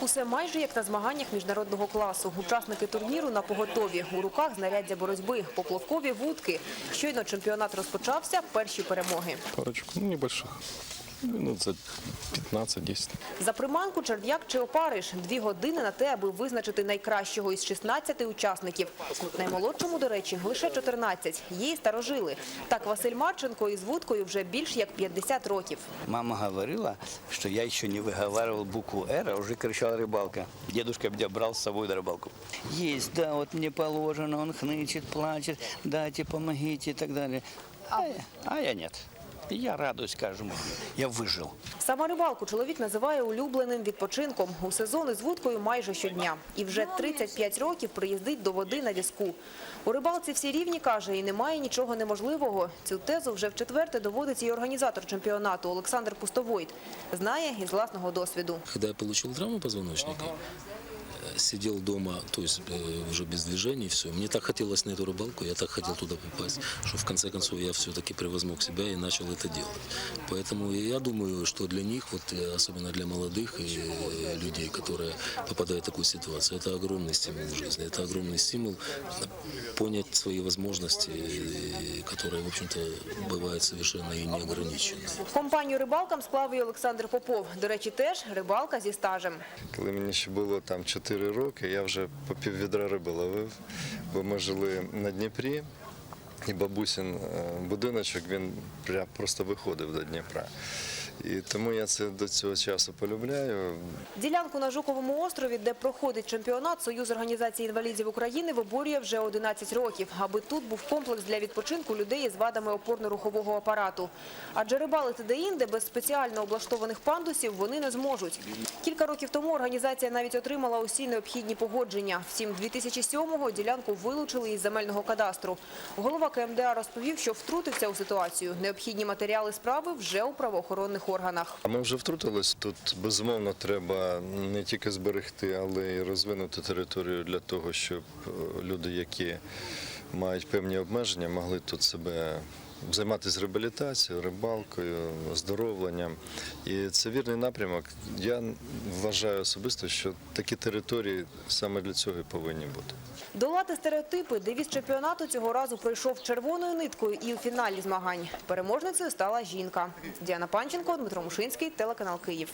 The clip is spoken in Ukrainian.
Усе майже як на змаганнях міжнародного класу. Учасники турніру на поготові. У руках знаряддя боротьби, поплавкові вудки. Щойно чемпіонат розпочався, перші перемоги. Парочку, ну, небольших. Минут за 15-10. За приманку черв'як чи опариш. Дві години на те, аби визначити найкращого із 16 учасників. Наймолодшому, до речі, лише 14. Є й старожили. Так Василь Марченко із вудкою вже більш як 50 років. Мама говорила, что я еще не выговаривал букву «Р», а уже кричал «рыбалка». Дедушка меня брал с собой на рыбалку. Есть, да, вот мне положено, он хнычет, плачет, дайте, помогите и так далее. А, я, а я нет. Я радуюсь каждому. Я выжил. Саме рибалку чоловік називає улюбленим відпочинком. У сезон із вудкою майже щодня. І вже 35 років приїздить до води на візку. У рибалці всі рівні, каже, і немає нічого неможливого. Цю тезу вже вчетверте доводить і організатор чемпіонату Олександр Пустовойт. Знає із власного досвіду. Когда я получил травму позвоночника, сидел дома, то есть э, уже без движений, все. Мне так хотелось на эту рыбалку, я так хотел туда попасть, что в конце концов я все-таки превозмог себя и начал это делать. Поэтому я думаю, что для них, вот э, особенно для молодых и э, людей, которые попадают в такую ситуацию, это огромный стимул в жизни, это огромный стимул понять свои возможности, э, которые, в общем-то, бывают совершенно и неограниченные. Компанію рибалкам склав і Олександр Попов. До речі, теж рибалка зі стажем. Коли мені ще було там 4 роки, я вже по пів відра риби ловив, бо ми жили на Дніпрі, і бабусин е, будиночок він просто виходив до Дніпра. І тому я це до цього часу полюбляю. Ділянку на Жуковому острові, де проходить чемпіонат, Союз організації інвалідів України виборює вже 11 років, аби тут був комплекс для відпочинку людей із вадами опорно-рухового апарату. Адже рибалити де-інде без спеціально облаштованих пандусів вони не зможуть. Кілька років тому організація навіть отримала усі необхідні погодження. Втім, 2007-го ділянку вилучили із земельного кадастру. Голова КМДА розповів, що втрутився у ситуацію. Необхідні матеріали справи вже у правоохоронних органах. Ми вже втрутились. Тут безумовно треба не тільки зберегти, але й розвинути територію для того, щоб е, люди, які мають певні обмеження, могли тут себе займатися реабілітацією, рибалкою, оздоровленням. І це вірний напрямок. Я вважаю особисто, що такі території саме для цього і повинні бути. Долати стереотипи девіз чемпіонату цього разу пройшов червоною ниткою і у фіналі змагань. Переможницею стала жінка. Діана Панченко, Дмитро Мушинський, телеканал Київ.